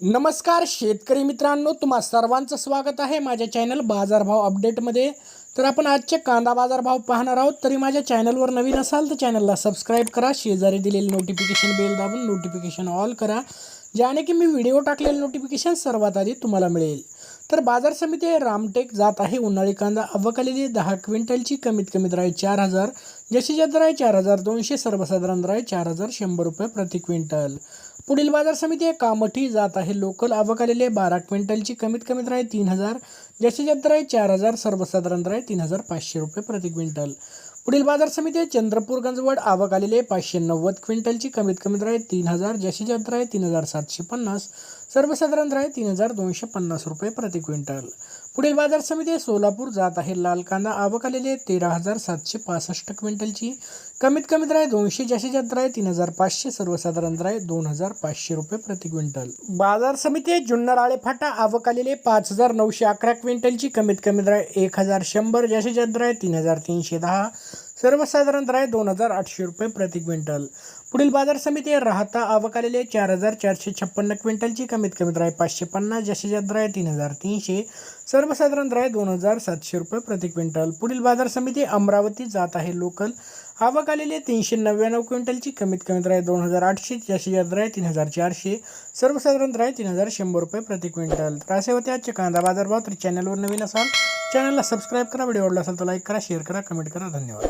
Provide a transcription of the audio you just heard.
नमस्कार शेतकरी मित्रांनो तुम्हा सर्वांचं स्वागत आहे माझ्या चॅनल बाजारभाव अपडेटमध्ये. तर आपण आजचे कांदा बाजारभाव पाहणार आहोत. तरी माझ्या चॅनलवर नवीन असाल तर चॅनलला सबस्क्राईब करा शेजारी दिलेली नोटिफिकेशन बेल दाबून नोटिफिकेशन ऑल करा ज्याने की मी व्हिडिओ टाकलेले नोटिफिकेशन सर्वात आधी तुम्हाला मिळेल. तर बाजार समिती रामटेक जात आहे. उन्हाळी कांदा अवकालेली दहा क्विंटलची कमीत कमी दर आहे चार हजार जशी दर आहे चार हजार दोनशे सर्वसाधारण दर आहे चार हजार शंभर रुपये प्रति क्विंटल. पुढील बाजार समिती आहे. कामठी जात आहे. लोकल आवक आलेली बारा क्विंटलची कमीत कमी दर आहे तीन हजार. जास्तीत जास्त दर आहे चार हजार. सर्वसाधारण दर आहे तीन हजार पाचशे रुपये प्रति क्विंटल. पुढील बाजार समिती आहे. चंद्रपूर गंजवड आवक आलेली आहे. पाचशे नव्वद क्विंटलची कमीत कमी दर आहे तीन हजार. जास्तीत जास्त दर आहे तीन हजार सातशे पन्नास. सर्वसाधारण दर आहे तीन हजार दोनशे पन्नास रुपये प्रति क्विंटल. पुढील बाजार समिती सोलापूर जात आहे लाल कांदा आवक आलेली आहे तेरा हजार सातशे पासष्ट क्विंटलची. कमीत कमी दर आहे दोनशे जास्तीत जास्त दर आहे तीन हजार पाचशे सर्वसाधारण दर आहे दोन हजार पाचशे रुपये प्रति क्विंटल. बाजार समिती आहे जुन्नर आळेफाटा आवक आलेले पाच हजार नऊशे अकरा क्विंटलची. कमीत कमी दर आहे एक हजार शंभर जास्तीत जास्त दर आहे तीन हजार तीनशे दहा. सर्वसाधारण राय दोन हजार आठशे रुपये प्रति क्विंटल. पुढील बाजार समिती राहता आवक आलेले चार हजार चारशे छप्पन्न क्विंटलची कमीत कमी राय पाचशे पन्नास जास्तीत जास्त राय तीन हजार तीनशे. सर्वसाधारण राय दोन हजार सातशे रुपये प्रति क्विंटल. पुढील बाजार समिती अमरावती जात आहे लोकल. आवक आलेले तीनशे नव्याण्णव क्विंटलची कमीत कमी राय दोन हजार आठशे जास्तीत जास्त दर तीन हजार चारशे. सर्वसाधारण द्राय तीन हजार शंभर रुपये प्रति क्विंटल. तर असे होते आजचे कांदा बाजारभाव तर चॅनलवर नवीन असाल चॅनलला सबस्क्राईब करा व्हिडिओ आवडला असेल तर लाईक करा शेअर करा कमेंट करा. धन्यवाद.